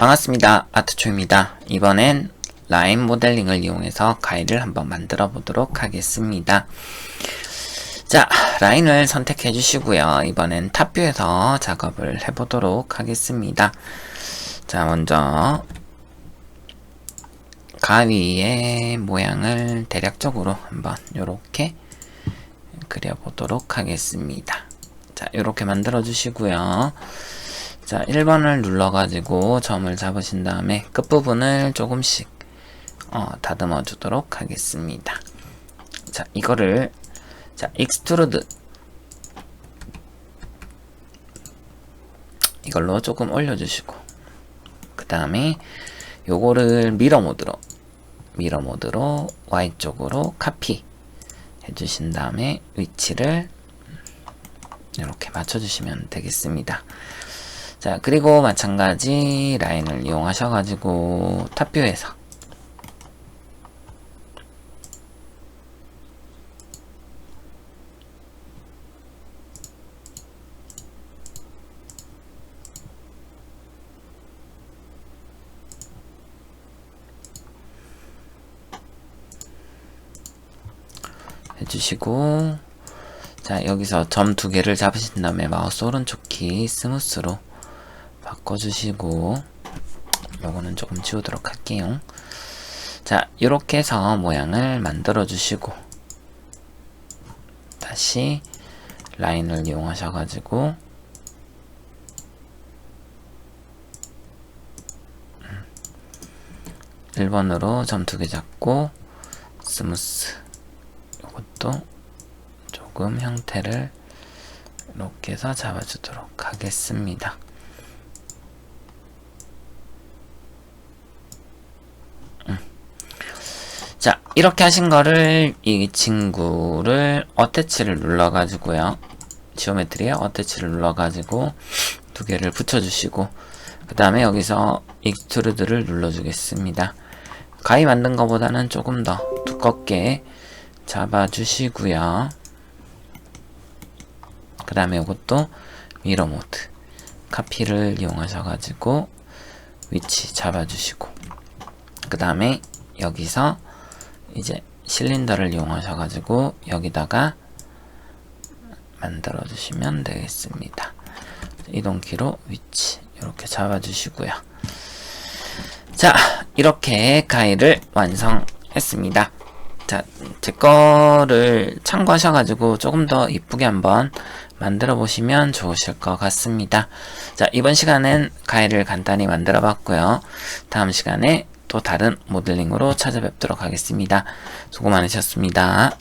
반갑습니다. 아트초입니다. 이번엔 라인 모델링을 이용해서 가이드를 한번 만들어 보도록 하겠습니다. 자, 라인을 선택해 주시고요. 이번엔 탑뷰에서 작업을 해 보도록 하겠습니다. 자, 먼저 가위의 모양을 대략적으로 한번 요렇게 그려 보도록 하겠습니다. 자, 요렇게 만들어 주시고요. 자, 1번을 눌러가지고 점을 잡으신 다음에 끝부분을 조금씩 어, 다듬어 주도록 하겠습니다. 자, 이거를 자, 익스트루드 이걸로 조금 올려주시고 그 다음에 요거를 미러 모드로 미러 모드로 Y쪽으로 카피 해주신 다음에 위치를 이렇게 맞춰주시면 되겠습니다. 자, 그리고 마찬가지 라인을 이용하셔가지고 탑뷰에서. 해주시고. 자 여기서 점 두 개를 잡으신 다음에 마우스 오른쪽 키 스무스로 바꿔주시고 요거는 조금 지우도록 할게요 자 이렇게 해서 모양을 만들어 주시고 다시 라인을 이용하셔 가지고 1번으로 점 두 개 잡고 스무스 요것도 조금 형태를 이렇게 해서 잡아주도록 하겠습니다. 자, 이렇게 하신 거를 이 친구를 어태치를 눌러가지고요. 지오메트리에 어태치를 눌러가지고 두 개를 붙여주시고 그 다음에 여기서 익스트루드를 눌러주겠습니다. 가위 만든 것보다는 조금 더 두껍게 잡아주시고요. 그 다음에 이것도 미러 모드 카피를 이용하셔가지고 위치 잡아주시고 그 다음에 여기서 이제 실린더를 이용하셔 가지고 여기다가 만들어 주시면 되겠습니다. 이동키로 위치 이렇게 잡아 주시고요. 자 이렇게 가위를 완성했습니다. 자, 제 거를 참고하셔가지고 조금 더 이쁘게 한번 만들어 보시면 좋으실 것 같습니다. 자, 이번 시간엔 가위를 간단히 만들어 봤고요. 다음 시간에 또 다른 모델링으로 찾아뵙도록 하겠습니다. 수고 많으셨습니다.